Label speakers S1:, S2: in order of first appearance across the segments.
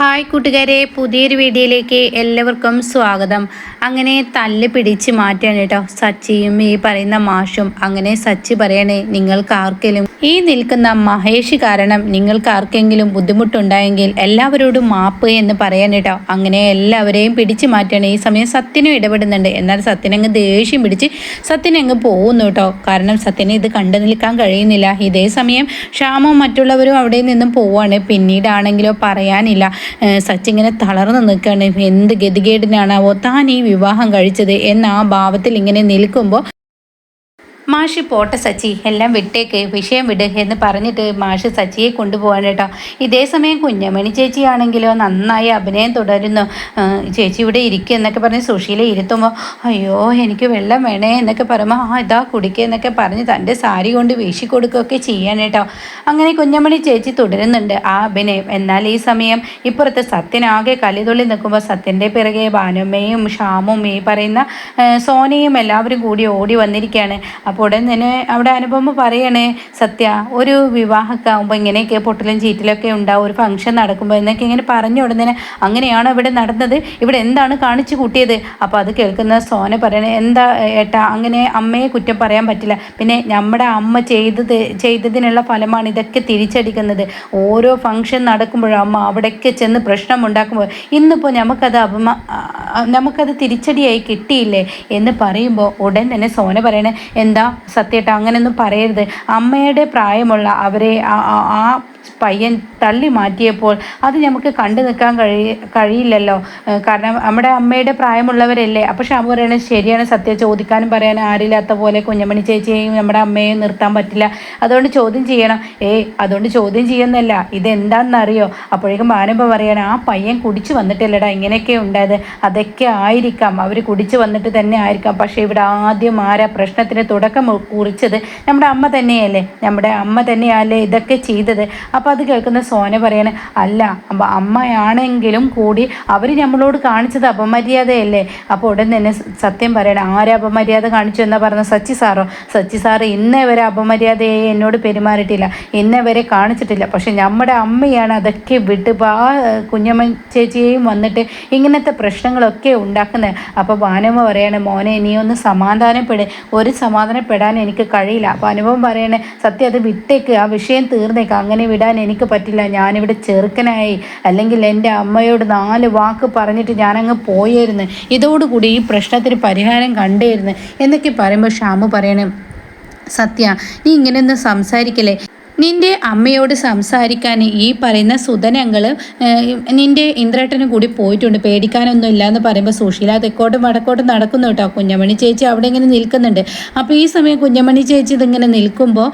S1: Hi കൂട്ടുകാരെ പുതിയൊരു വീഡിയോയിലേക്ക് എല്ലാവർക്കും സ്വാഗതം. അങ്ങനെ തല്ല് പിടിച്ച് മാറ്റാണ് കേട്ടോ. സച്ചിയും ഈ പറയുന്ന മാഷും. അങ്ങനെ സച്ചി പറയണേ നിങ്ങൾക്ക് ആർക്കെങ്കിലും ഈ നിൽക്കുന്ന മഹേഷ് കാരണം നിങ്ങൾക്ക് ആർക്കെങ്കിലും ബുദ്ധിമുട്ടുണ്ടായെങ്കിൽ എല്ലാവരോടും മാപ്പ് എന്ന് പറയാൻ കേട്ടോ. അങ്ങനെ എല്ലാവരെയും പിടിച്ച് മാറ്റാണ്. ഈ സമയം സത്യനും ഇടപെടുന്നുണ്ട്. എന്നാൽ സത്യനങ്ങ് ദേഷ്യം പിടിച്ച് സത്യനങ്ങ് പോകുന്നു കേട്ടോ. കാരണം സത്യനെ ഇത് കണ്ടു നിൽക്കാൻ കഴിയുന്നില്ല. ഇതേ സമയം ക്ഷാമവും മറ്റുള്ളവരും അവിടെ നിന്നും പോവാണ്. പിന്നീടാണെങ്കിലോ പറയാനില്ല. ഇങ്ങനെ തളർന്നു നിൽക്കുകയാണ്. എന്ത് ഗതികേടിനാണാവോ താൻ ഈ വിവാഹം കഴിച്ചത് എന്ന ആ ഭാവത്തിൽ ഇങ്ങനെ നിൽക്കുമ്പോൾ മാഷ് പോട്ടെ സച്ചി എല്ലാം വിട്ടേക്ക് വിഷയം വിട് എന്ന് പറഞ്ഞിട്ട് മാഷ് സച്ചിയെ കൊണ്ടുപോകാൻ കേട്ടോ. ഇതേ സമയം കുഞ്ഞമണി ചേച്ചിയാണെങ്കിലോ നന്നായി അഭിനയം തുടരുന്നു. ചേച്ചി ഇവിടെ ഇരിക്കുക എന്നൊക്കെ പറഞ്ഞ് സുഷീലെ ഇരുത്തുമ്പോൾ അയ്യോ എനിക്ക് വെള്ളം വേണേ എന്നൊക്കെ പറയുമ്പോൾ ആ ഇതാ കുടിക്കുക എന്നൊക്കെ പറഞ്ഞ് തന്റെ സാരി കൊണ്ട് വീശി കൊടുക്കുകയൊക്കെ ചെയ്യാൻ കേട്ടോ. അങ്ങനെ കുഞ്ഞമണി ചേച്ചി തുടരുന്നുണ്ട് ആ അഭിനയം. എന്നാൽ ഈ സമയം ഇപ്പുറത്ത് സത്യനാകെ കലിതുള്ളി നിൽക്കുമ്പോൾ സത്യന്റെ പിറകെ ഭാനുമ്മയും ഷാമും ഈ പറയുന്ന സോനയും എല്ലാവരും കൂടി ഓടി വന്നിരിക്കുകയാണ് അപ്പോൾ ഉടൻ തന്നെ അവിടെ അനുപമ പറയണേ സത്യ ഒരു വിവാഹമൊക്കെ ആകുമ്പോൾ ഇങ്ങനെയൊക്കെ പൊട്ടലും ചീറ്റിലൊക്കെ ഉണ്ടാവും ഒരു ഫംഗ്ഷൻ നടക്കുമ്പോൾ എന്നൊക്കെ ഇങ്ങനെ പറഞ്ഞു ഉടനെ അങ്ങനെയാണോ ഇവിടെ നടന്നത്. ഇവിടെ എന്താണ് കാണിച്ചു കൂട്ടിയത്? അപ്പോൾ അത് കേൾക്കുന്ന സോന പറയണേ എന്താ ഏട്ടാ അങ്ങനെ അമ്മയെ കുറ്റം പറയാൻ പറ്റില്ല. പിന്നെ നമ്മുടെ അമ്മ ചെയ്തത് ചെയ്തതിനുള്ള ഫലമാണ് ഇതൊക്കെ തിരിച്ചടിക്കുന്നത്. ഓരോ ഫംഗ്ഷൻ നടക്കുമ്പോഴും അമ്മ അവിടെയൊക്കെ ചെന്ന് പ്രശ്നം ഉണ്ടാക്കുമ്പോൾ ഇന്നിപ്പോൾ നമുക്കത് അപമ നമുക്കത് തിരിച്ചടിയായി കിട്ടിയില്ലേ? എന്ന് പറയുമ്പോൾ ഉടൻ തന്നെ സോന പറയണേ എന്താ സത്യേട്ട അങ്ങനെയൊന്നും പറയരുത്. അമ്മയുടെ പ്രായമുള്ള അവരെ ആ- പയ്യൻ തള്ളി മാറ്റിയപ്പോൾ അത് നമുക്ക് കണ്ടു നിൽക്കാൻ കഴി കഴിയില്ലല്ലോ. കാരണം നമ്മുടെ അമ്മയുടെ പ്രായമുള്ളവരല്ലേ. അപ്പോൾ ഷാമു പറയണത് ശരിയാണ് സത്യം. ചോദിക്കാനും പറയാനും ആരില്ലാത്ത പോലെ കുഞ്ഞമണി ചേച്ചിയെയും നമ്മുടെ അമ്മയെയും നിർത്താൻ പറ്റില്ല. അതുകൊണ്ട് ചോദ്യം ചെയ്യണം. ഏയ് അതുകൊണ്ട് ചോദ്യം ചെയ്യുന്നല്ല. ഇതെന്താണെന്നറിയോ അപ്പോഴേക്കും മാനമ്പ പറയണം ആ പയ്യൻ കുടിച്ചു വന്നിട്ടില്ലടാ ഇങ്ങനെയൊക്കെ ഉണ്ടായത്. അതൊക്കെ ആയിരിക്കാം. അവർ കുടിച്ചു വന്നിട്ട് തന്നെ ആയിരിക്കാം. പക്ഷേ ഇവിടെ ആദ്യം ആരാ പ്രശ്നത്തിന് തുടക്കം കുറിച്ചത്? നമ്മുടെ അമ്മ തന്നെയല്ലേ. നമ്മുടെ അമ്മ തന്നെയല്ലേ ഇതൊക്കെ ചെയ്തത്. അപ്പോൾ അത് കേൾക്കുന്ന സോന പറയണ അല്ല അമ്മയാണെങ്കിലും കൂടി അവർ നമ്മളോട് കാണിച്ചത് അപമര്യാദയല്ലേ? അപ്പോൾ ഉടൻ തന്നെ സത്യം പറയണം ആരെ അപമര്യാദ കാണിച്ചു എന്നാ പറഞ്ഞ സച്ചി സാറോ? സച്ചി സാറ് ഇന്നേ വരെ അപമര്യാദയായി എന്നോട് പെരുമാറിയിട്ടില്ല. ഇന്നേ വരെ കാണിച്ചിട്ടില്ല. പക്ഷെ നമ്മുടെ അമ്മയാണ് അതൊക്കെ വിട്ട് ആ കുഞ്ഞമ്മ ചേച്ചിയെയും വന്നിട്ട് ഇങ്ങനത്തെ പ്രശ്നങ്ങളൊക്കെ ഉണ്ടാക്കുന്നത് അപ്പോൾ ഭാനുമ പറയണേ മോനെ ഇനിയൊന്ന് സമാധാനപ്പെട്. ഒരു സമാധാനപ്പെടാൻ എനിക്ക് കഴിയില്ല. അപ്പോൾ അനുഭവം പറയണേ സത്യം അത് വിട്ടേക്ക്. ആ വിഷയം തീർന്നേക്കാം. അങ്ങനെ വിടാൻ എനിക്ക് പറ്റില്ല. ഞാനിവിടെ ചെറുക്കനായി. അല്ലെങ്കിൽ എന്റെ അമ്മയോട് നാല് വാക്ക് പറഞ്ഞിട്ട് ഞാനങ്ങ് പോയായിരുന്നു ഇതോടുകൂടി ഈ പ്രശ്നത്തിന് പരിഹാരം കണ്ടായിരുന്നു എന്നൊക്കെ പറയുമ്പോൾ ഷാമു പറയണേ സത്യ നീ ഇങ്ങനെയൊന്നും സംസാരിക്കല്ലേ? നിന്റെ അമ്മയോട് സംസാരിക്കാൻ ഈ പറയുന്ന സുധനങ്ങൾ നിന്റെ ഇന്ദ്രേട്ടനും കൂടി പോയിട്ടുണ്ട്. പേടിക്കാനൊന്നും ഇല്ല എന്ന് പറയുമ്പോൾ സുശീല തെക്കോട്ടും വടക്കോട്ടും നടക്കുന്നു കേട്ടോ. കുഞ്ഞമണി ചേച്ചി അവിടെ ഇങ്ങനെ നിൽക്കുന്നുണ്ട്. അപ്പോൾ ഈ സമയം കുഞ്ഞമണി ചേച്ചി ഇതിങ്ങനെ നിൽക്കുമ്പോൾ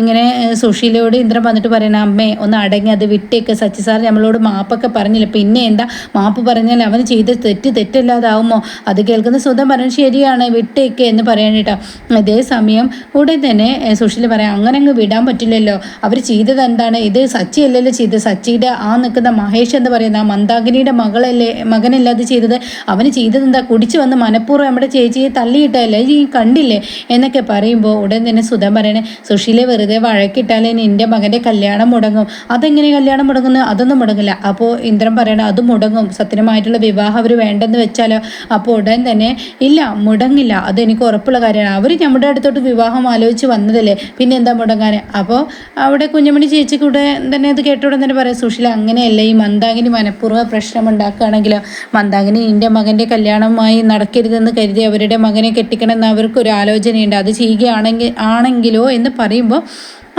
S1: ഇങ്ങനെ സുശീലയോട് ഇന്ദ്രൻ വന്നിട്ട് പറയണ അമ്മേ ഒന്ന് അടങ്ങി അത് വിട്ടേക്ക്. സച്ചി സാർ നമ്മളോട് മാപ്പൊക്കെ പറഞ്ഞില്ല. പിന്നെ എന്താ? മാപ്പ് പറഞ്ഞാൽ അവൻ ചെയ്ത തെറ്റ് തെറ്റല്ലാതാവുമോ? അത് കേൾക്കുന്ന സുധം പറഞ്ഞു ശരിയാണ് വിട്ടേക്ക് എന്ന് പറയാൻ കേട്ടോ. അതേ സമയം ഉടൻ തന്നെ സുശീല പറയാം അങ്ങനെ അങ്ങ് വിടാൻ പറ്റില്ലല്ലോ. അവർ ചെയ്തത് എന്താണ്? ഇത് സച്ചി അല്ലല്ലോ ചെയ്തത്. സച്ചിയുടെ ആ നിൽക്കുന്ന മഹേഷ് എന്ന് പറയുന്ന ആ മന്ദാകിനിയുടെ മകളല്ലേ മകനല്ലേ അത് ചെയ്തത്? അവന് ചെയ്തത് എന്താ? കുടിച്ചു വന്ന് മനഃപൂർവം നമ്മുടെ ചേച്ചിയെ തള്ളിയിട്ടല്ലേ? ഈ കണ്ടില്ലേ? എന്നൊക്കെ പറയുമ്പോൾ ഉടൻ തന്നെ സുധം പറയണേ സുശീലെ വെറുതെ വഴക്കിട്ടാലേ നിന്റെ മകന്റെ കല്യാണം മുടങ്ങും. അതെങ്ങനെ കല്യാണം മുടങ്ങുന്നു? അതൊന്നും മുടങ്ങില്ല. അപ്പോൾ ഇന്ദ്രൻ പറയണ അത് മുടങ്ങും. സത്യമായിട്ടുള്ള വിവാഹം അവർ വേണ്ടെന്ന് വെച്ചാലോ? അപ്പോൾ ഉടൻ തന്നെ ഇല്ല മുടങ്ങില്ല. അതെനിക്ക് ഉറപ്പുള്ള കാര്യമാണ്. അവർ നമ്മുടെ അടുത്തോട്ട് വിവാഹം ആലോചിച്ച് വന്നതല്ലേ. പിന്നെ എന്താ മുടങ്ങാൻ അപ്പോൾ അവിടെ കുഞ്ഞുമണി ചേച്ചി കൂടെ തന്നെ അത് കേട്ടോടെ തന്നെ പറയാം സുശീല അങ്ങനെയല്ല. ഈ മന്ദാകിനി മനഃപൂർവ പ്രശ്നം ഉണ്ടാക്കുകയാണെങ്കിൽ മന്ദാകിനി എന്റെ മകന്റെ കല്യാണമായി നടക്കരുതെന്ന് കരുതി അവരുടെ മകനെ കെട്ടിക്കണമെന്ന് അവർക്കൊരു ആലോചനയുണ്ട്. അത് ചെയ്യുകയാണെങ്കിൽ ആണെങ്കിലോ എന്ന് പറയുമ്പോൾ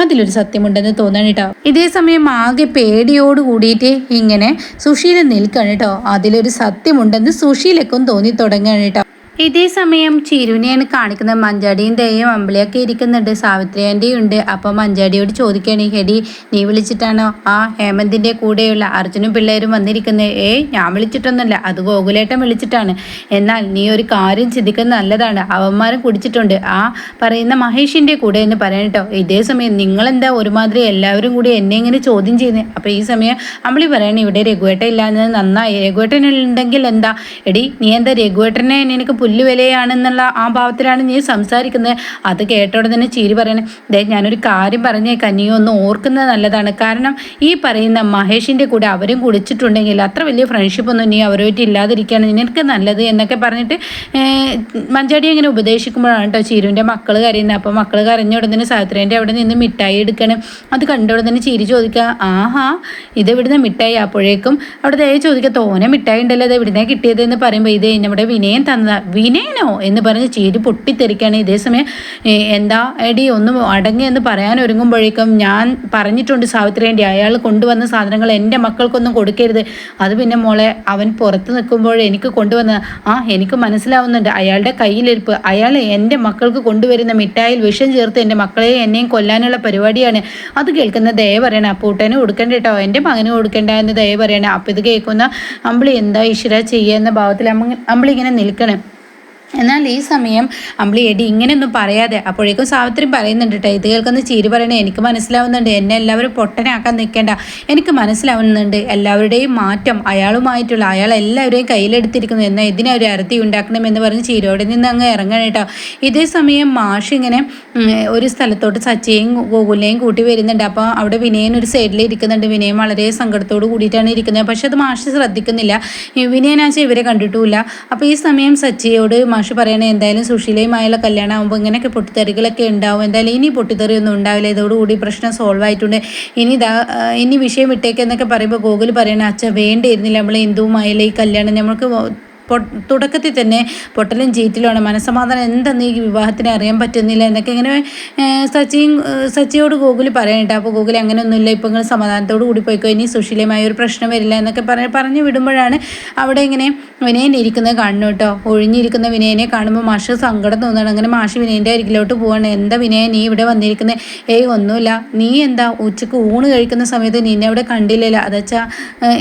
S1: അതിലൊരു സത്യമുണ്ടെന്ന് തോന്നണം കേട്ടോ. ഇതേ സമയം ആകെ പേടിയോട് കൂടിയിട്ട് ഇങ്ങനെ സുശീല നിൽക്കണം കേട്ടോ. അതിലൊരു സത്യമുണ്ടെന്ന് സുശീലക്കും തോന്നി തുടങ്ങണം കേട്ടോ. ഇതേ സമയം ചിരുവിനെയാണ് കാണിക്കുന്നത്. മഞ്ചാടിയും ദയും അമ്പിളിയൊക്കെ ഇരിക്കുന്നുണ്ട്. സാവിത്രി ആന്റെയും ഉണ്ട്. അപ്പോൾ മഞ്ചാടിയോട് ചോദിക്കുകയാണ് ഹെടി നീ വിളിച്ചിട്ടാണോ? ആ ഹേമന്തിന്റെ കൂടെയുള്ള അർജുനും പിള്ളേരും വന്നിരിക്കുന്നത് ഏയ് ഞാൻ വിളിച്ചിട്ടൊന്നുമല്ല. അത് ഗോകുലേട്ടൻ വിളിച്ചിട്ടാണ്. എന്നാൽ നീ ഒരു കാര്യം ചിന്തിക്കുന്നത് നല്ലതാണ്. അവന്മാരും കുടിച്ചിട്ടുണ്ട്. ആ പറയുന്ന മഹേഷിന്റെ കൂടെ എന്ന് പറയാൻ കേട്ടോ. ഇതേ സമയം നിങ്ങളെന്താ ഒരുമാതിരി എല്ലാവരും കൂടി എന്നെ ഇങ്ങനെ ചോദ്യം ചെയ്യുന്നത് അപ്പോൾ ഈ സമയം അമ്പിളി പറയണേ ഇവിടെ രഘുവേട്ടൻ ഇല്ലാഞ്ഞത് നന്നായി. രഘുവേട്ടൻ ഉണ്ടെങ്കിൽ എന്താ? എടി നീ എന്താ രഘുവേട്ടനെ നിനക്ക് പുല്ലുവിലയാണെന്നുള്ള ആ ഭാവത്തിലാണ് നീ സംസാരിക്കുന്നത്. അത് കേട്ടോടെ തന്നെ ചിരി പറയണേ. ദേ ഞാനൊരു കാര്യം പറഞ്ഞേക്കാം. നീ ഒന്ന് ഓർക്കുന്നത് നല്ലതാണ്. കാരണം ഈ പറയുന്ന മഹേഷിന്റെ കൂടെ അവരും കുടിച്ചിട്ടുണ്ടെങ്കിൽ അത്ര വലിയ ഫ്രണ്ട്ഷിപ്പൊന്നും നീ അവരുമായിട്ട് ഇല്ലാതിരിക്കുകയാണ്. നിനക്ക് നല്ലത് എന്നൊക്കെ പറഞ്ഞിട്ട് മഞ്ചാടി അങ്ങനെ ഉപദേശിക്കുമ്പോഴാണ് കേട്ടോ ചീരുവിന്റെ മക്കൾ കരയുന്നത്. അപ്പോൾ മക്കൾ കരഞ്ഞ ഉടനെ സാവിത്രിന്റെ അവിടെ നിന്ന് മിഠായി എടുക്കണം. അത് കണ്ട ഉടനെ ചിരി ചോദിക്കുക ആഹാ ഇത് ഇവിടുന്ന് മിഠായി അപ്പോഴേക്കും? അവിടെ ദയ ചോദിക്കുക തോനെ മിഠായി ഉണ്ടല്ലോ. അത് എവിടുന്നേ കിട്ടിയത്? എന്ന് പറയുമ്പോൾ ഇത് നമ്മുടെ വിനയം തന്നതാ. വിനയനോ എന്ന് പറഞ്ഞ് ചേരി പൊട്ടിത്തെറിക്കുകയാണ് ഇതേസമയം എന്താ എടി ഒന്ന് അടങ്ങി എന്ന് പറയാൻ ഒരുങ്ങുമ്പോഴേക്കും ഞാൻ പറഞ്ഞിട്ടുണ്ട് സാവിത്രിയേണ്ടി അയാൾ കൊണ്ടുവന്ന സാധനങ്ങൾ എന്റെ മക്കൾക്കൊന്നും കൊടുക്കരുത്. അത് പിന്നെ മോളെ അവൻ പുറത്ത് നിൽക്കുമ്പോൾ എനിക്ക് കൊണ്ടുവന്ന ആ എനിക്ക് മനസ്സിലാവുന്നുണ്ട് അയാളുടെ കയ്യിലിരിപ്പ്. അയാൾ എന്റെ മക്കൾക്ക് കൊണ്ടുവരുന്ന മിഠായിൽ വിഷം ചേർത്ത് എന്റെ മക്കളെ എന്നെയും കൊല്ലാനുള്ള പരിപാടിയാണ്. അത് കേൾക്കുന്ന ദയ പറയണ അപ്പൂട്ടന് കൊടുക്കണ്ട കേട്ടോ എന്റെ മകന് കൊടുക്കണ്ട എന്ന് ദയ പറയണേ. അപ്പം ഇത് കേൾക്കുന്ന അമ്പിളി എന്താ ഈശ്വര ചെയ്യുക എന്ന ഭാവത്തിൽ അമ്പിളി ഇങ്ങനെ നിൽക്കണം. എന്നാൽ ഈ സമയം അമ്പിളി എടി ഇങ്ങനെയൊന്നും പറയാതെ. അപ്പോഴേക്കും സാവിത്രി പറയുന്നുണ്ട് കേട്ടോ ഇത് കേൾക്കുന്ന ചീരി പറയണേ എനിക്ക് മനസ്സിലാവുന്നുണ്ട് എന്നെ എല്ലാവരും പൊട്ടനാക്കാൻ നിൽക്കേണ്ട. എനിക്ക് മനസ്സിലാവുന്നുണ്ട് എല്ലാവരുടെയും മാറ്റം അയാളുമായിട്ടുള്ള അയാൾ എല്ലാവരെയും കയ്യിലെടുത്തിരിക്കുന്നു എന്നാൽ ഇതിനെ ഒരു അരത്തി ഉണ്ടാക്കണം എന്ന് പറഞ്ഞ് ചീരോടെ നിന്ന് അങ്ങ് ഇറങ്ങണം കേട്ടോ ഇതേ സമയം മാഷ് ഇങ്ങനെ ഒരു സ്ഥലത്തോട്ട് സച്ചയും ഗോകുലിനെയും കൂട്ടി വരുന്നുണ്ട്. അപ്പോൾ അവിടെ വിനയൻ ഒരു സൈഡിൽ ഇരിക്കുന്നുണ്ട്. വിനയൻ വളരെ സങ്കടത്തോട് കൂടിയിട്ടാണ് ഇരിക്കുന്നത്. പക്ഷെ അത് മാഷ് ശ്രദ്ധിക്കുന്നില്ല. വിനയനാച്ച ഇവരെ കണ്ടിട്ടുമില്ല. അപ്പോൾ ഈ സമയം സച്ചിയോട് പറയണേ എന്തായാലും സുശീലയുമായുള്ള കല്യാണം ആകുമ്പോൾ ഇങ്ങനെയൊക്കെ പൊട്ടിത്തെറികളൊക്കെ ഉണ്ടാവും. എന്തായാലും ഇനി പൊട്ടിത്തെറിയൊന്നും ഉണ്ടാവില്ല. ഇതോടുകൂടി പ്രശ്നം സോൾവ് ആയിട്ടുണ്ട്. ഇനി ഇതാ ഇനി വിഷയം വിട്ടേക്കെന്നൊക്കെ പറയുമ്പോൾ ഗോകുൽ പറയണേ അച്ഛ വേണ്ടിയിരുന്നില്ല. നമ്മൾ ഹിന്ദുവുമായുള്ള ഈ കല്യാണം. നമ്മൾക്ക് തുടക്കത്തിൽ തന്നെ പൊട്ടലും ചീറ്റിലുമാണ്. മനസ്സമാധാനം എന്തെന്ന് ഈ വിവാഹത്തിന് അറിയാൻ പറ്റുന്നില്ല എന്നൊക്കെ ഇങ്ങനെ സച്ചിയും സച്ചിയോട് ഗൂഗിൾ പറയണ്ട അപ്പോൾ ഗൂഗിൾ അങ്ങനെയൊന്നുമില്ല. ഇപ്പോൾ നിങ്ങൾ സമാധാനത്തോട് കൂടി പോയിക്കോ. ഇനി സുശീലമായ ഒരു പ്രശ്നം വരില്ല എന്നൊക്കെ പറഞ്ഞ് പറഞ്ഞു വിടുമ്പോഴാണ് അവിടെ ഇങ്ങനെ വിനയൻ ഇരിക്കുന്നത് കാണുന്നു കേട്ടോ. ഒഴിഞ്ഞിരിക്കുന്ന വിനയനെ കാണുമ്പോൾ മാഷ് സങ്കടം തോന്നുകയാണ്. അങ്ങനെ മാഷ് വിനയന്റെ അരികിലോട്ട് പോവാണ്. എന്താ വിനയൻ നീ ഇവിടെ വന്നിരിക്കുന്നത് ഏയ് ഒന്നുമില്ല. നീ എന്താ ഉച്ചയ്ക്ക് ഊണ് കഴിക്കുന്ന സമയത്ത് നിന്നെ അവിടെ കണ്ടില്ലല്ലോ? അതച്ചാ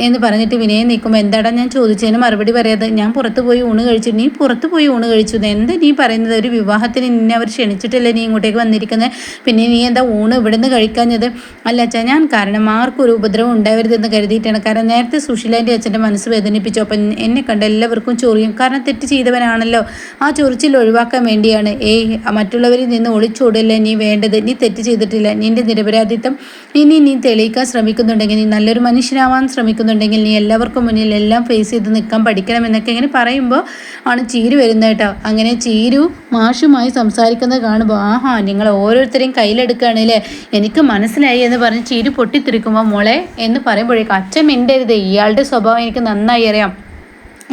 S1: എന്ന് പറഞ്ഞിട്ട് വിനയൻ നിൽക്കുമ്പോൾ എന്താടാ ഞാൻ ചോദിച്ചതിന് മറുപടി പറയാതെ ഞാൻ പുറത്ത് പോയി ഊണ് കഴിച്ചു. നീ പുറത്ത് പോയി ഊണ് കഴിച്ചു. എന്താ നീ പറയുന്നത്? ഒരു വിവാഹത്തിന് നിന്നെ അവർ ക്ഷണിച്ചിട്ടല്ലേ നീ ഇങ്ങോട്ടേക്ക് വന്നിരിക്കുന്നത് പിന്നെ നീ എന്താ ഊണ് ഇവിടെ നിന്ന് കഴിക്കാഞ്ഞത്? അല്ല അച്ഛാ ഞാൻ കാരണം ആർക്കും ഒരു ഉപദ്രവം ഉണ്ടാവരുതെന്ന് കരുതിയിട്ടാണ്. കാരണം നേരത്തെ സുശീലാന്റെ അച്ഛന്റെ മനസ്സ് വേദനിപ്പിച്ചു. അപ്പം എന്നെ കണ്ട എല്ലാവർക്കും ചൊറിയും. കാരണം തെറ്റ് ചെയ്തവനാണല്ലോ. ആ ചൊറിച്ചിൽ ഒഴിവാക്കാൻ വേണ്ടിയാണ്. ഏയ് മറ്റുള്ളവരിൽ നിന്ന് ഒളിച്ചോടല്ലേ നീ വേണ്ടത്? നീ തെറ്റ് ചെയ്തിട്ടില്ല. നിന്റെ നിരപരാധിത്വം ഇനി നീ തെളിയിക്കാൻ ശ്രമിക്കുന്നുണ്ടെങ്കിൽ നീ നല്ലൊരു മനുഷ്യനാവാൻ ശ്രമിക്കുന്നുണ്ടെങ്കിൽ നീ എല്ലാവർക്കും മുന്നിൽ എല്ലാം ഫേസ് ചെയ്ത് നിൽക്കാൻ പഠിക്കണമെന്നൊക്കെ ഇങ്ങനെ പറയുമ്പോൾ ആണ് ചീരു വരുന്നത് കേട്ടോ. അങ്ങനെ ചീരു മാഷുമായി സംസാരിക്കുന്നത് കാണുമ്പോൾ ആഹാ നിങ്ങൾ ഓരോരുത്തരെയും കയ്യിലെടുക്കുകയാണല്ലേ എനിക്ക് മനസ്സിലായി എന്ന് പറഞ്ഞ് ചീരു പൊട്ടിത്തിരിക്കുമ്പോൾ മോളെ എന്ന് പറയുമ്പോഴേക്കും അച്ഛൻ മിണ്ടരുത്. ഇയാളുടെ സ്വഭാവം എനിക്ക് നന്നായി അറിയാം.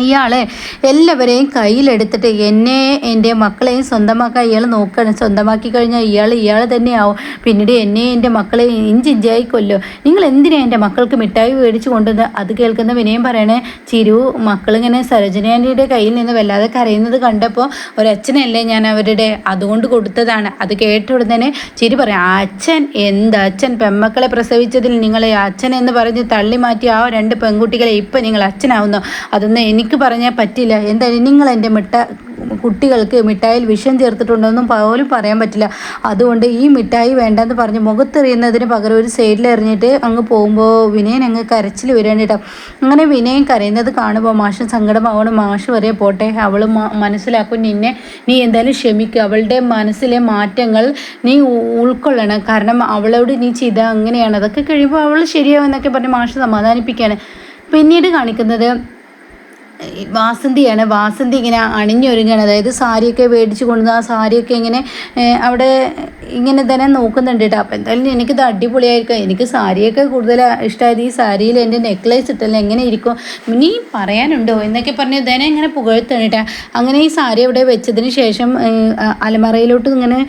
S1: ഇയാളെ എല്ലാവരെയും കയ്യിലെടുത്തിട്ട് എന്നെ എന്റെ മക്കളെയും സ്വന്തമാക്കാൻ ഇയാൾ നോക്കണം. സ്വന്തമാക്കി കഴിഞ്ഞാൽ ഇയാൾ ഇയാൾ തന്നെയാവും. പിന്നീട് എന്നെ എന്റെ മക്കളെ ഇഞ്ചിഞ്ചായി കൊല്ലോ നിങ്ങൾ എന്തിനാ എന്റെ മക്കൾക്ക് മിഠായി മേടിച്ചു കൊണ്ടുവന്ന് അത് കേൾക്കുന്ന വിനയം പറയണേ? ചിരു മക്കളിങ്ങനെ സരോജനാന്റെ കയ്യിൽ നിന്ന് വല്ലാതെ കരയുന്നത് കണ്ടപ്പോൾ ഒരച്ഛനല്ലേ ഞാൻ അവരുടെ അതുകൊണ്ട് കൊടുത്തതാണ്. അത് കേട്ട ഉടനെ ചിരി പറയാം അച്ഛൻ എന്താ അച്ഛൻ? പെമ്മക്കളെ പ്രസവിച്ചതിൽ നിങ്ങളെ അച്ഛൻ എന്ന് പറഞ്ഞ് തള്ളി മാറ്റി ആ രണ്ട് പെൺകുട്ടികളെ ഇപ്പം നിങ്ങൾ അച്ഛനാവുന്നു? അതൊന്നും എനിക്ക് എനിക്ക് പറഞ്ഞാൽ പറ്റില്ല. എന്തായാലും നിങ്ങൾ എന്റെ മിട്ട കുട്ടികൾക്ക് മിഠായിൽ വിഷം ചേർത്തിട്ടുണ്ടെന്നും പോലും പറയാൻ പറ്റില്ല. അതുകൊണ്ട് ഈ മിഠായി വേണ്ടെന്ന് പറഞ്ഞ് മുഖത്തെറിയുന്നതിന് പകരം ഒരു സൈഡിൽ എറിഞ്ഞിട്ട് അങ്ങ് പോകുമ്പോൾ വിനയൻ അങ്ങ് കരച്ചിൽ വരാനിട്ടോ അങ്ങനെ വിനയൻ കരയുന്നത് കാണുമ്പോൾ മാഷ് സങ്കടമാവണം. മാഷ് വരെ പോട്ടെ അവൾ മനസ്സിലാക്കും നിന്നെ. നീ എന്തായാലും ക്ഷമിക്കുക അവളുടെ മനസ്സിലെ മാറ്റങ്ങൾ നീ ഉൾക്കൊള്ളണം. കാരണം അവളോട് നീ ചെയ്ത അങ്ങനെയാണ്. അതൊക്കെ കഴിയുമ്പോൾ അവൾ ശരിയാവും എന്നൊക്കെ പറഞ്ഞ് മാഷ് സമാധാനിപ്പിക്കുകയാണ് പിന്നീട് കാണിക്കുന്നത് വാസന്തിയാണ്. വാസന്തി ഇങ്ങനെ അണിഞ്ഞൊരുങ്ങാണ്. അതായത് സാരിയൊക്കെ മേടിച്ച് കൊണ്ടുവന്ന് ആ സാരിയൊക്കെ ഇങ്ങനെ അവിടെ ഇങ്ങനെ തന്നെ നോക്കുന്നുണ്ട് കേട്ടോ. അപ്പം എന്തായാലും എനിക്കിത് അടിപൊളിയായിരിക്കും. എനിക്ക് സാരിയൊക്കെ കൂടുതൽ ഇഷ്ടമായത് ഈ സാരിയിൽ എന്റെ നെക്ലേസ് ഇട്ടല്ലോ എങ്ങനെ ഇരിക്കും? നീ പറയാനുണ്ടോ? എന്നൊക്കെ പറഞ്ഞ് ധന ഇങ്ങനെ പുകഴ്ത്താണ് കേട്ടോ. അങ്ങനെ ഈ സാരി അവിടെ വെച്ചതിന് ശേഷം അലമറയിലോട്ട് ഇങ്ങനെ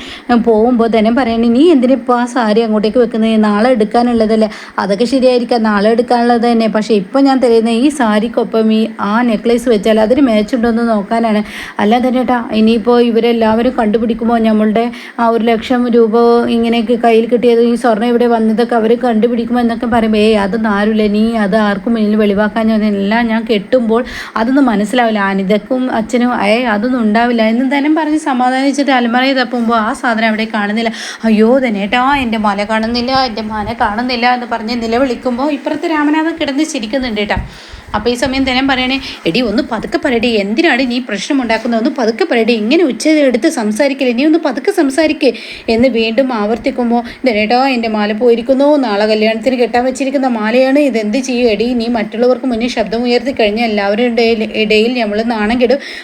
S1: പോകുമ്പോൾ ധനം പറയണേ നീ എന്തിനിപ്പോൾ ആ സാരി അങ്ങോട്ടേക്ക് വെക്കുന്നത്? നാളെ എടുക്കാനുള്ളതല്ലേ? അതൊക്കെ ശരിയായിരിക്കാം. നാളെ എടുക്കാനുള്ളത് തന്നെ. പക്ഷേ ഇപ്പോൾ ഞാൻ തരുന്ന ഈ സാരിക്കൊപ്പം ഈ ആ നെക്ലേസ് വെച്ചാൽ അതിന് മേച്ചുണ്ടോയെന്ന് നോക്കാനാണ്. അല്ലാതെ ചേട്ടാ ഇനിയിപ്പോൾ ഇവരെല്ലാവരും കണ്ടുപിടിക്കുമ്പോൾ നമ്മളുടെ ആ ഒരു ലക്ഷം രൂപ ഇങ്ങനെയൊക്കെ കയ്യിൽ കിട്ടിയത് ഈ സ്വർണം ഇവിടെ വന്നതൊക്കെ അവർ കണ്ടുപിടിക്കുമ്പോൾ എന്നൊക്കെ പറയുമ്പോൾ ഏയ് അതൊന്നും ആരുമില്ല. നീ അത് ആർക്കും മുന്നിൽ വെളിവാക്കാൻ എല്ലാം ഞാൻ കെട്ടുമ്പോൾ അതൊന്നും മനസ്സിലാവില്ല. അനിതക്കും അച്ഛനും ഏ അതൊന്നും ഉണ്ടാവില്ല എന്ന് തന്നെ പറഞ്ഞ് സമാധാനിച്ചിട്ട് അലമറയിൽ തപ്പുമ്പോൾ ആ സാധനം അവിടെ കാണുന്നില്ല. അയ്യോ തന്നെട്ടാ എന്റെ മല കാണുന്നില്ല എന്റെ മന കാണുന്നില്ല എന്ന് പറഞ്ഞ് നിലവിളിക്കുമ്പോൾ ഇപ്പുറത്ത് രാമനാഥൻ കിടന്ന് ചിരിക്കുന്നുണ്ട് കേട്ടോ അപ്പോൾ ഈ സമയം തന്നെ പറയണേ എടി ഒന്ന് പതുക്കെ പറയടി എന്തിനാണ് നീ പ്രശ്നം ഉണ്ടാക്കുന്നത് ഒന്ന് പതുക്കെ പറയടി ഇങ്ങനെ ഉച്ച എടുത്ത് സംസാരിക്കില്ല? നീ ഒന്ന് പതുക്കെ സംസാരിക്കേ. എന്ന് വീണ്ടും ആവർത്തിക്കുമ്പോൾ ഇതേട്ടോ എന്റെ മാല പോയിരിക്കുന്നു നാളെ കല്യാണത്തിന് കെട്ടാൻ വെച്ചിരിക്കുന്ന മാലയാണ് ഇതെന്ത് ചെയ്യും എടി നീ മറ്റുള്ളവർക്ക് മുന്നേ ശബ്ദം ഉയർത്തി കഴിഞ്ഞാൽ എല്ലാവരും ഇടയിൽ നമ്മൾ നാണം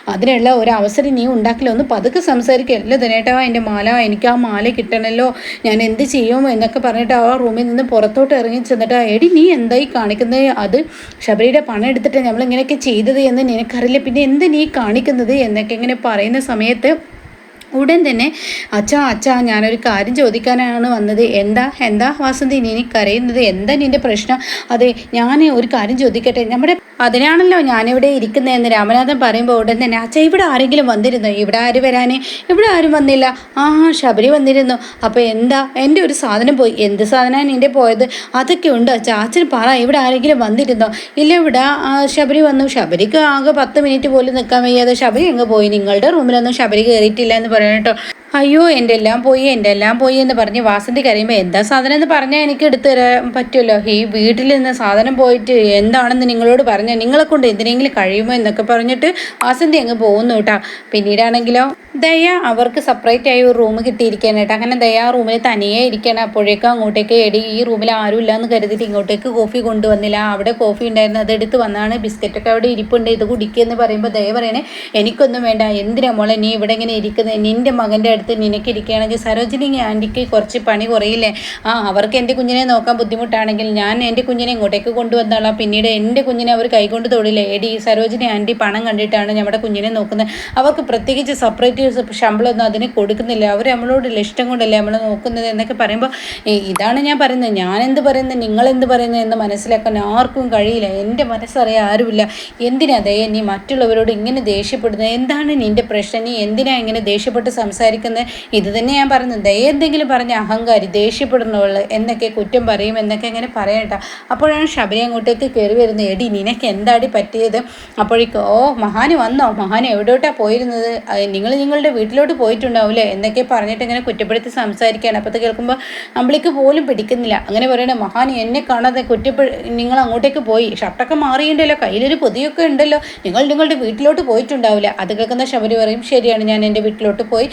S1: അതിനുള്ള ഒരു അവസരം നീ ഉണ്ടാക്കില്ല ഒന്ന് പതുക്കെ സംസാരിക്കുക അല്ല ദിനേട്ടോ എന്റെ മാല എനിക്ക് ആ മാല കിട്ടണമല്ലോ ഞാൻ എന്ത് ചെയ്യും എന്നൊക്കെ പറഞ്ഞിട്ട് ആ റൂമിൽ നിന്ന് പുറത്തോട്ട് ഇറങ്ങി ചെന്നിട്ട് എടി നീ എന്തായി കാണിക്കുന്നത് അത് ശബരിയുടെ പണം എടുത്തിട്ട് നമ്മൾ ഇങ്ങനെയൊക്കെ ചെയ്തത് എന്ന് നിനക്കറിയില്ല. പിന്നെ എന്ത് നീ കാണിക്കുന്നത് എന്നൊക്കെ ഇങ്ങനെ പറയുന്ന സമയത്ത് ഉടൻ തന്നെ അച്ഛാ അച്ഛാ ഞാനൊരു കാര്യം ചോദിക്കാനാണ് വന്നത്. എന്താ എന്താ വാസന്തി നീ കരയുന്നത്? എന്താ നിന്റെ പ്രശ്നം? അതെ ഞാൻ ഒരു കാര്യം ചോദിക്കട്ടെ. നമ്മുടെ അതിനാണല്ലോ ഞാനിവിടെ ഇരിക്കുന്നതെന്ന് രാമനാഥൻ പറയുമ്പോൾ ഉടൻ തന്നെ അച്ഛാ ഇവിടെ ആരെങ്കിലും വന്നിരുന്നു? ഇവിടെ ആര് വരാൻ ഇവിടെ ആരും വന്നില്ല. ആ ശബരി വന്നിരുന്നു. അപ്പോൾ എന്താ? എന്റെ ഒരു സാധനം പോയി. എന്ത് സാധനമാണ് എന്റെ പോയത്? അതൊക്കെ ഉണ്ട് അച്ഛാ. പറ ഇവിടെ ആരെങ്കിലും വന്നിരുന്നോ? ഇല്ല ഇവിടെ ശബരി വന്നു. ശബരിക്ക് ആകെ പത്ത് മിനിറ്റ് പോലും നിൽക്കാൻ വയ്യാതെ ശബരി അങ്ങ് പോയി. നിങ്ങളുടെ റൂമിലൊന്നും ശബരി കയറിയിട്ടില്ല എന്ന് പറയണം കേട്ടോ. അയ്യോ എന്റെ എല്ലാം പോയി എന്റെ എല്ലാം പോയി എന്ന് പറഞ്ഞ് വാസന്തി കരയുമ്പോൾ എന്താ സാധനം എന്ന് പറഞ്ഞാൽ എനിക്ക് എടുത്തു തരാൻ പറ്റുമല്ലോ? ഈ വീട്ടിൽ നിന്ന് സാധനം പോയിട്ട് എന്താണെന്ന് നിങ്ങളോട് പറഞ്ഞാൽ നിങ്ങളെ കൊണ്ട് എന്തിനെങ്കിലും കഴിയുമോ എന്നൊക്കെ പറഞ്ഞിട്ട് വാസന്തി അങ്ങ് പോകുന്നു കേട്ടോ പിന്നീടാണെങ്കിലോ ദയ അവർക്ക് സെപ്പറേറ്റ് ആയി ഒരു റൂം കിട്ടിയിരിക്കുകയാണ് കേട്ടോ അങ്ങനെ ദയ ആ റൂമിൽ തനിയെ ഇരിക്കണം അപ്പോഴേക്കും അങ്ങോട്ടേക്ക് എടി ഈ റൂമിൽ ആരും ഇല്ലയെന്ന് കരുതിയിട്ട് ഇങ്ങോട്ടേക്ക് കോഫി കൊണ്ടുവന്നില്ല. അവിടെ കോഫി ഉണ്ടായിരുന്നു അത് എടുത്ത് വന്നാണ്. ബിസ്ക്കറ്റൊക്കെ അവിടെ ഇരിപ്പുണ്ട് ഇത് കുടിക്കുക എന്ന് പറയുമ്പോൾ ദയ പറയണേ എനിക്കൊന്നും വേണ്ട. എന്തിനാ മോളെ നീ ഇവിടെ ഇങ്ങനെ ഇരിക്കുന്നത് നിന്റെ മകന്റെ അടുത്ത് നിനക്ക് ഇരിക്കുകയാണെങ്കിൽ സരോജിനി ആന്റിക്ക് കുറച്ച് പണി കുറയില്ലേ? ആ അവർക്ക് എന്റെ കുഞ്ഞിനെ നോക്കാൻ ബുദ്ധിമുട്ടാണെങ്കിൽ ഞാൻ എന്റെ കുഞ്ഞിനെ ഇങ്ങോട്ടേക്ക് കൊണ്ടുവന്നോളാം. പിന്നീട് എന്റെ കുഞ്ഞിനെ അവർ കൈകൊണ്ട് തൊടില്ലേ? എടി സരോജിനി ആന്റി പണം കണ്ടിട്ടാണ് നമ്മുടെ കുഞ്ഞിനെ നോക്കുന്നത്. അവർക്ക് പ്രത്യേകിച്ച് സെപ്പറേറ്റ് ശമ്പളമൊന്നും അതിന് കൊടുക്കുന്നില്ല. അവർ നമ്മളോട് ഇഷ്ടം കൊണ്ടല്ലേ നമ്മളെ നോക്കുന്നത് എന്നൊക്കെ പറയുമ്പോൾ ഇതാണ് ഞാൻ പറയുന്നത്. ഞാൻ എന്ത് പറയുന്നത്? നിങ്ങൾ എന്ത് പറയുന്നത്? എന്ന് മനസ്സിലാക്കാൻ ആർക്കും കഴിയില്ല. എന്റെ മനസ്സറിയാൻ ആരുമില്ല. എന്തിനാ ദയ നീ മറ്റുള്ളവരോട് ഇങ്ങനെ ദേഷ്യപ്പെടുന്നത്? എന്താണ് നിന്റെ പ്രശ്നം? നീ എന്തിനാ ഇങ്ങനെ ദേഷ്യപ്പെട്ട് സംസാരിക്കുന്നത്? ഇത് തന്നെ ഞാൻ പറയുന്നത്. എന്തെങ്കിലും പറഞ്ഞ അഹങ്കാരി ദേഷ്യപ്പെടുന്നവൾ എന്നൊക്കെ കുറ്റം പറയും എന്നൊക്കെ ഇങ്ങനെ പറയട്ട അപ്പോഴാണ് ശബരി അങ്ങോട്ടേക്ക് കയറി വരുന്നത്. എടി നിനക്ക് എന്താടി പറ്റിയത്? അപ്പോഴേക്ക് ഓ മഹാന് വന്നോ? മഹാൻ എവിടോട്ടാ പോയിരുന്നത്? നിങ്ങൾ നിങ്ങളുടെ വീട്ടിലോട്ട് പോയിട്ടുണ്ടാവില്ലേ എന്നൊക്കെ പറഞ്ഞിട്ട് ഇങ്ങനെ കുറ്റപ്പെടുത്തി സംസാരിക്കുകയാണ്. അപ്പോൾ കേൾക്കുമ്പോൾ അമ്പിളിക്ക് പോലും പിടിക്കുന്നില്ല. അങ്ങനെ പറയണേ മഹാൻ എന്നെ കാണാതെ കുറ്റപ്പെ നിങ്ങൾ അങ്ങോട്ടേക്ക് പോയി. ഷർട്ടൊക്കെ മാറിയിട്ടുണ്ടല്ലോ കയ്യിലൊരു പൊതിയൊക്കെ ഉണ്ടല്ലോ. നിങ്ങൾ നിങ്ങളുടെ വീട്ടിലോട്ട് പോയിട്ടുണ്ടാവില്ല അത് കേൾക്കുന്ന ശബരി പറയും ശരിയാണ് ഞാൻ എന്റെ വീട്ടിലോട്ട് പോയി.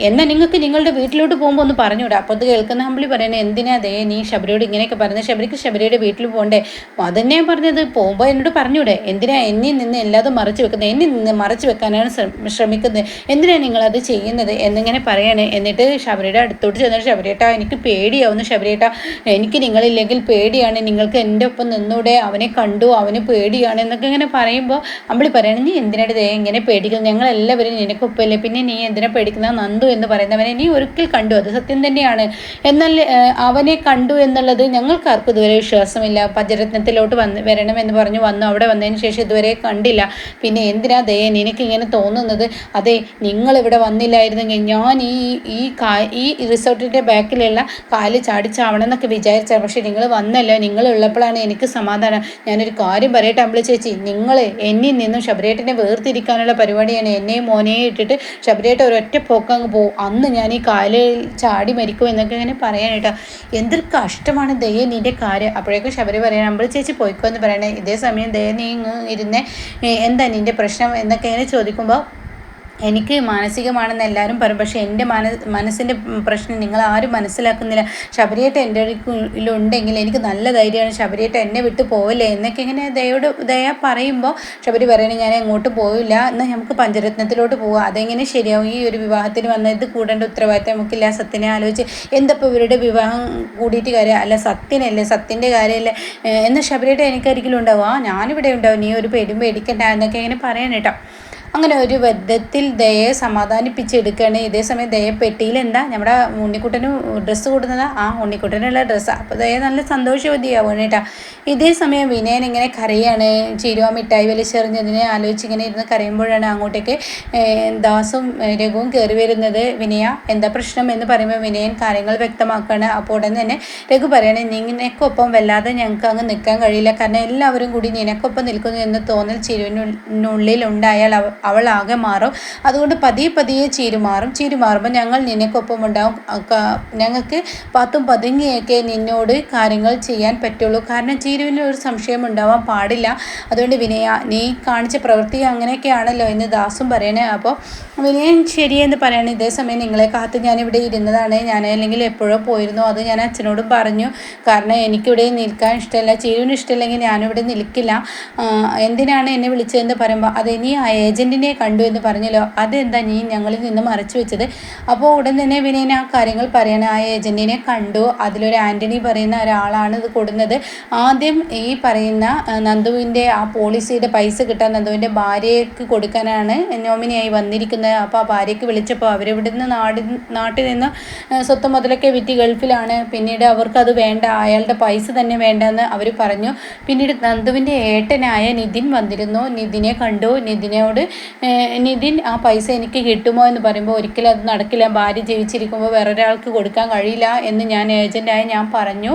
S1: എന്നാൽ നിങ്ങൾക്ക് നിങ്ങളുടെ വീട്ടിലോട്ട് പോകുമ്പോൾ ഒന്ന് പറഞ്ഞുകൂടാ അപ്പോൾ അത് കേൾക്കുന്ന അമ്പിളി പറയണേ എന്തിനാ ദേ നീ ശബരിയോട് ഇങ്ങനെയൊക്കെ പറഞ്ഞത് ശബരിക്ക് ശബരിയുടെ വീട്ടിൽ പോകണ്ടേ അതന്നെ പറഞ്ഞത്. പോകുമ്പോൾ എന്നോട് പറഞ്ഞുകൂടെ എന്തിനാ എന്നിൽ നിന്ന് എല്ലാതും മറച്ചു വെക്കുന്നത് എന്നിൽ നിന്ന് മറച്ചു വെക്കാനാണ് ശ്രമ- ശ്രമിക്കുന്നത് എന്തിനാണ് നിങ്ങളത് ചെയ്യുന്നത്? എന്നിങ്ങനെ പറയാണ്. എന്നിട്ട് ശബരിയുടെ അടുത്തോട്ട് ചെന്നിട്ട് ശബരിയേട്ടാ എനിക്ക് പേടിയാവുന്നു. ശബരിയേട്ട എനിക്ക് നിങ്ങളില്ലെങ്കിൽ പേടിയാണ്. നിങ്ങൾക്ക് എന്റെ ഒപ്പം നിന്നൂടെ. അവനെ കണ്ടു. അവന് പേടിയാണ്. എന്നൊക്കെ ഇങ്ങനെ പറയുമ്പോൾ അമ്പിളി പറയണം നീ എന്തിനാണ് ദേ ഇങ്ങനെ പേടിക്കുന്നത്? ഞങ്ങളെല്ലാവരും നിനക്കൊപ്പമല്ലേ പിന്നെ നീ എന്തിനാ പേടിക്കുന്ന? നന്ദു എന്ന് പറയുന്നവനെ നീ ഒരിക്കൽ കണ്ടു. അത് സത്യം തന്നെയാണ്. എന്നാൽ അവനെ കണ്ടു എന്നുള്ളത് ഞങ്ങൾക്ക് ആർക്കും ഇതുവരെ വിശ്വാസമില്ല. പഞ്ചരത്നത്തിലോട്ട് വന്ന് വരണം എന്ന് പറഞ്ഞു വന്നു. അവിടെ വന്നതിന് ശേഷം ഇതുവരെ കണ്ടില്ല. പിന്നെ എന്തിനാ ദയൻ നിനക്ക് ഇങ്ങനെ തോന്നുന്നത്? അതെ നിങ്ങൾ ഇവിടെ വന്നില്ലായിരുന്നെങ്കിൽ ഞാൻ ഈ ഈ കാ ഈ റിസോർട്ടിന്റെ ബാക്കിലുള്ള കാൽ ചാടിച്ചാവണം എന്നൊക്കെ വിചാരിച്ചാൽ പക്ഷേ നിങ്ങൾ വന്നല്ലോ. നിങ്ങൾ ഉള്ളപ്പോഴാണ് എനിക്ക് സമാധാനം. ഞാനൊരു കാര്യം പറയട്ടെ അമ്പിളി ചേച്ചി. നിങ്ങൾ എന്നിൽ നിന്നും ശബരിയേട്ടനെ വേർതിരിക്കാനുള്ള പരിപാടിയാണ്. എന്നെയും മോനെയും ഇട്ടിട്ട് ശബരിയേട്ട ഒരൊറ്റ പോക്കങ്ങ് പോകും അന്ന് ഞാൻ ഈ കാലയിൽ ചാടി മരിക്കും എന്നൊക്കെ ഇങ്ങനെ പറയാനായിട്ട് എന്തൊരു കഷ്ടമാണ് ദയ നിന്റെ കാര്യം. അപ്പോഴേക്കും ശബരി പറയണം നമ്മൾ ചേച്ചി പോയിക്കോ എന്ന് പറയണേ. ഇതേ സമയം ദയ നീ ഇരുന്നേ. എന്താ നിന്റെ പ്രശ്നം എന്നൊക്കെ ഇങ്ങനെ ചോദിക്കുമ്പോൾ എനിക്ക് മാനസികമാണെന്ന് എല്ലാവരും പറയും. പക്ഷേ എന്റെ മന മനസ്സിന്റെ പ്രശ്നം നിങ്ങൾ ആരും മനസ്സിലാക്കുന്നില്ല. ശബരിയേട്ട എന്റെ ഉണ്ടെങ്കിൽ എനിക്ക് നല്ല ധൈര്യമാണ്. ശബരിയേട്ട എന്നെ വിട്ട് പോവില്ലേ? എന്നൊക്കെ ഇങ്ങനെ ദയോട് ദയ പറയുമ്പോൾ ശബരി പറയണേ ഞാൻ എങ്ങോട്ട് പോവില്ല. എന്നാൽ നമുക്ക് പഞ്ചരത്നത്തിലോട്ട് പോവാം. അതെങ്ങനെ ശരിയാവും? ഈ ഒരു വിവാഹത്തിന് വന്ന ഇത് കൂടേണ്ട ഉത്തരവാദിത്തം നമുക്കില്ല. സത്യനെ ആലോചിച്ച് എന്തപ്പോൾ ഇവരുടെ വിവാഹം കൂടിയിട്ട് കാര്യം? അല്ല സത്യനല്ലേ? സത്യന്റെ കാര്യമല്ലേ? എന്ന എന്നാൽ ശബരിയേട്ട എനിക്കൊരിക്കലും ഉണ്ടാവും. ആ ഞാനിവിടെ ഉണ്ടാവും. നീ ഒരു പേടിയും പേടിക്കണ്ട. എന്നൊക്കെ ഇങ്ങനെ പറയാൻ അങ്ങനെ ഒരു ബദ്ധത്തിൽ ദയയെ സമാധാനിപ്പിച്ചെടുക്കുകയാണ്. ഇതേ സമയം ദയ പെട്ടിയിൽ എന്താ? നമ്മുടെ ഉണ്ണിക്കുട്ടന് ഡ്രസ്സ് കൊടുക്കുന്നതാ ആ ഉണ്ണിക്കുട്ടനുള്ള ഡ്രസ്സ് അപ്പോൾ ദയ നല്ല സന്തോഷവതിയാവും കേട്ടാ. ഇതേ സമയം വിനയൻ ഇങ്ങനെ കരയാണ്. ചീരുവ മിഠായി വലിച്ചെറിഞ്ഞതിനെ ആലോചിച്ച് ഇങ്ങനെ ഇരുന്ന് കരയുമ്പോഴാണ് അങ്ങോട്ടേക്ക് ദാസും രഘുവും കയറി വരുന്നത്. വിനയ എന്താ പ്രശ്നം എന്ന് പറയുമ്പോൾ വിനയൻ കാര്യങ്ങൾ വ്യക്തമാക്കുകയാണ്. അപ്പോൾ ഉടൻ തന്നെ രഘു പറയണേ നിനക്കൊപ്പം വല്ലാതെ ഞങ്ങൾക്ക് അങ്ങ് നിൽക്കാൻ കഴിയില്ല. കാരണം എല്ലാവരും കൂടി നിനക്കൊപ്പം നിൽക്കുന്നു എന്ന് തോന്നൽ ചിരുവിനുള്ളിൽ ഉണ്ടായാൽ അവ- അവൾ ആകെ മാറും. അതുകൊണ്ട് പതിയെ പതിയെ ചീരുമാറും. ചീരുമാറുമ്പോൾ ചീരു മാറുമ്പോൾ ഞങ്ങൾ നിനക്കൊപ്പം ഉണ്ടാവും. ഞങ്ങൾക്ക് പത്തും പതുങ്ങിയൊക്കെ നിന്നോട് കാര്യങ്ങൾ ചെയ്യാൻ പറ്റുള്ളൂ. കാരണം ചീരുവിന് ഒരു സംശയം ഉണ്ടാവാൻ പാടില്ല. അതുകൊണ്ട് വിനയ നീ കാണിച്ച പ്രവൃത്തി അങ്ങനെയൊക്കെയാണല്ലോ എന്ന് ദാസും പറയണേ. അപ്പോൾ വിനയൻ ശരിയെന്ന് പറയണേ. ഇതേ സമയം നിങ്ങളെ കാത്ത് ഞാനിവിടെ ഇരുന്നതാണ്. ഞാൻ അല്ലെങ്കിൽ എപ്പോഴോ പോയിരുന്നു. അത് ഞാൻ അച്ഛനോടും പറഞ്ഞു. കാരണം എനിക്കിവിടെ നിൽക്കാൻ ഇഷ്ടമല്ല. ചീരുവിന് ഇഷ്ടമില്ലെങ്കിൽ ഞാനിവിടെ നിൽക്കില്ല. എന്തിനാണ് എന്നെ വിളിച്ചതെന്ന് പറയുമ്പോൾ അത് നീ ആ ഏജന്റിനെ കണ്ടു എന്ന് പറഞ്ഞല്ലോ. അതെന്താ നീ ഞങ്ങളിൽ നിന്ന് മറച്ചു വെച്ചത്? അപ്പോൾ ഉടൻ തന്നെ വിനയൻ ആ കാര്യങ്ങൾ പറയണം ആ ഏജന്റിനെ കണ്ടു. അതിലൊരു ആന്റണി പറയുന്ന ഒരാളാണ് ഇത് കൊടുക്കുന്നത് ആദ്യം ഈ പറയുന്ന നന്ദുവിന്റെ ആ പോളിസിയുടെ പൈസ കിട്ടാൻ നന്ദുവിന്റെ ഭാര്യയ്ക്ക് കൊടുക്കാനാണ് നോമിനിയായി വന്നിരിക്കുന്നത്. അപ്പോൾ ആ ഭാര്യയ്ക്ക് വിളിച്ചപ്പോൾ അവരിവിടുന്ന് നാടി നാട്ടിൽ നിന്ന് സ്വത്ത് മുതലൊക്കെ വിറ്റ് ഗൾഫിലാണ്. പിന്നീട് അവർക്കത് വേണ്ട അയാളുടെ പൈസ തന്നെ വേണ്ടെന്ന് അവർ പറഞ്ഞു. പിന്നീട് നന്ദുവിന്റെ ഏട്ടനായ നിതിൻ വന്നിരുന്നു. നിതിനെ കണ്ടു. നിതിനോട് നിതിൻ ആ പൈസ എനിക്ക് കിട്ടുമോ എന്ന് പറയുമ്പോൾ ഒരിക്കലും അത് നടക്കില്ല. ഭാര്യ ജീവിച്ചിരിക്കുമ്പോൾ വേറൊരാൾക്ക് കൊടുക്കാൻ കഴിയില്ല എന്ന് ഞാൻ ഏജന്റായി ഞാൻ പറഞ്ഞു.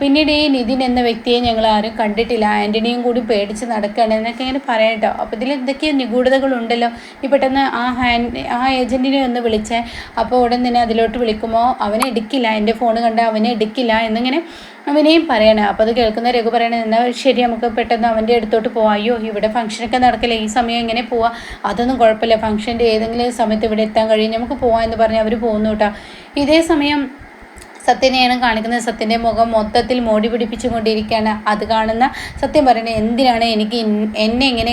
S1: പിന്നീട് ഈ നിതിൻ എന്ന വ്യക്തിയെ ഞങ്ങൾ ആരും കണ്ടിട്ടില്ല. ആന്റണിയും കൂടി പേടിച്ച് നടക്കുകയാണ് എന്നൊക്കെ ഇങ്ങനെ പറയട്ടോ അപ്പോൾ ഇതിൽ എന്തൊക്കെയോ നിഗൂഢതകളുണ്ടല്ലോ ഈ പെട്ടെന്ന് ആ ഹാൻഡ് ആ ഏജന്റിനെ ഒന്ന് വിളിച്ചേ. അപ്പോൾ ഉടൻ തന്നെ അതിലോട്ട് വിളിക്കുമ്പോൾ അവനെ എടുക്കില്ല. എന്റെ ഫോൺ കണ്ട് അവനെ എടുക്കില്ല എന്നിങ്ങനെ അവനെയും പറയണേ. അപ്പോൾ അത് കേൾക്കുന്ന രഘു പറയണേ എന്നാൽ ശരി നമുക്ക് പെട്ടെന്ന് അവന്റെ അടുത്തോട്ട് പോവാം. അയ്യോ ഇവിടെ ഫംഗ്ഷനൊക്കെ നടക്കില്ല ഈ സമയം എങ്ങനെ പോവാം? അതൊന്നും കുഴപ്പമില്ല. ഫംഗ്ഷന്റെ ഏതെങ്കിലും സമയത്ത് ഇവിടെ എത്താൻ കഴിയും. നമുക്ക് പോവാം എന്ന് പറഞ്ഞ് അവർ പോകുന്നു കേട്ടോ. ഇതേ സമയം സത്യനെയാണ് കാണിക്കുന്നത്. സത്യന്റെ മുഖം മൊത്തത്തിൽ മോടി പിടിപ്പിച്ചുകൊണ്ടിരിക്കുകയാണ്. അത് കാണുന്ന സത്യം പറയുന്നത് എന്തിനാണ് എനിക്ക് എന്നെ ഇങ്ങനെ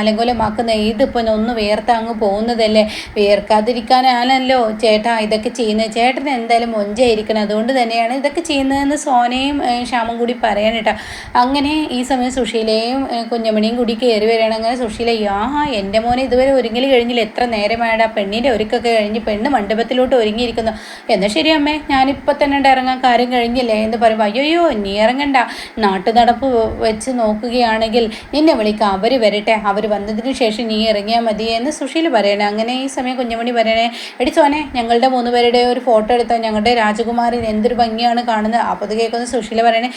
S1: അലങ്കോലമാക്കുന്നത് ഇതിപ്പോൾ ഒന്ന് വേർത്ത് അങ്ങ് പോകുന്നതല്ലേ? വേർക്കാതിരിക്കാനാണല്ലോ ചേട്ടാ ഇതൊക്കെ ചെയ്യുന്നത്. ചേട്ടൻ എന്തായാലും മൊഞ്ചായിരിക്കണം. അതുകൊണ്ട് തന്നെയാണ് ഇതൊക്കെ ചെയ്യുന്നതെന്ന് സോനയും ശ്യാമും കൂടി പറയാൻ കേട്ടോ. അങ്ങനെ ഈ സമയം സുശീലയും കുഞ്ഞമണിയും കൂടി കയറി വരികയാണ്. അങ്ങനെ സുശീല യാ എന്റെ മോനെ ഇതുവരെ ഒരുങ്ങൽ കഴിഞ്ഞില്ല. എത്ര നേരമായിട്ട് ആ പെണ്ണിന്റെ ഒരുക്കൊക്കെ കഴിഞ്ഞ് പെണ്ണ് മണ്ഡപത്തിലോട്ട് ഒരുങ്ങിയിരിക്കുന്നു. എന്നാൽ ശരി അമ്മേ. ഞാനിപ്പോൾ തന്നെ ഇറങ്ങാൻ കാര്യം കഴിഞ്ഞില്ലേ എന്ന് പറയുമ്പോൾ അയ്യോ നീ ഇറങ്ങണ്ട. നാട്ടു നടപ്പ് വെച്ച് നോക്കുകയാണെങ്കിൽ നിന്നെ വിളിക്കാം. അവർ വരട്ടെ. അവർ വന്നതിന് ശേഷം നീ ഇറങ്ങിയാൽ മതി. എന്ന് സുശീൽ പറയണേ. അങ്ങനെ ഈ സമയം കുഞ്ഞുമണി പറയണേ എടിച്ചോനെ ഞങ്ങളുടെ മൂന്ന് പേരുടെ ഒരു ഫോട്ടോ എടുത്താൽ ഞങ്ങളുടെ രാജകുമാരൻ എന്തൊരു ഭംഗിയാണ് കാണുന്നത്. അപ്പോൾ അത് കേൾക്കുന്ന സുശീല പറയണേ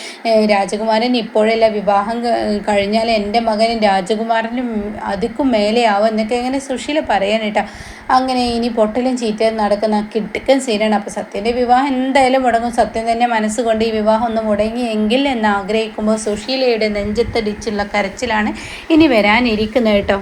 S1: രാജകുമാരൻ ഇപ്പോഴല്ല. വിവാഹം കഴിഞ്ഞാൽ എന്റെ മകനും രാജകുമാരനും അതിക്കും മേലെയാവും. എന്നൊക്കെ ഇങ്ങനെ സുശീല പറയാനിട്ടാ അങ്ങനെ ഇനി പൊട്ടലും ചീറ്റലും നടക്കുന്ന കിട്ടുക്കൻ സീനാണ്. അപ്പോൾ സത്യന്റെ വിവാഹം എന്തായാലും മുടങ്ങും. സത്യം തന്നെ മനസ്സുകൊണ്ട് ഈ വിവാഹം ഒന്ന് മുടങ്ങിയെങ്കിൽ എന്ന് ആഗ്രഹിക്കുമ്പോൾ സുശീലയുടെ നെഞ്ചത്തടിച്ചുള്ള കരച്ചിലാണ് ഇനി വരാനിരിക്കുന്നത് കേട്ടോ.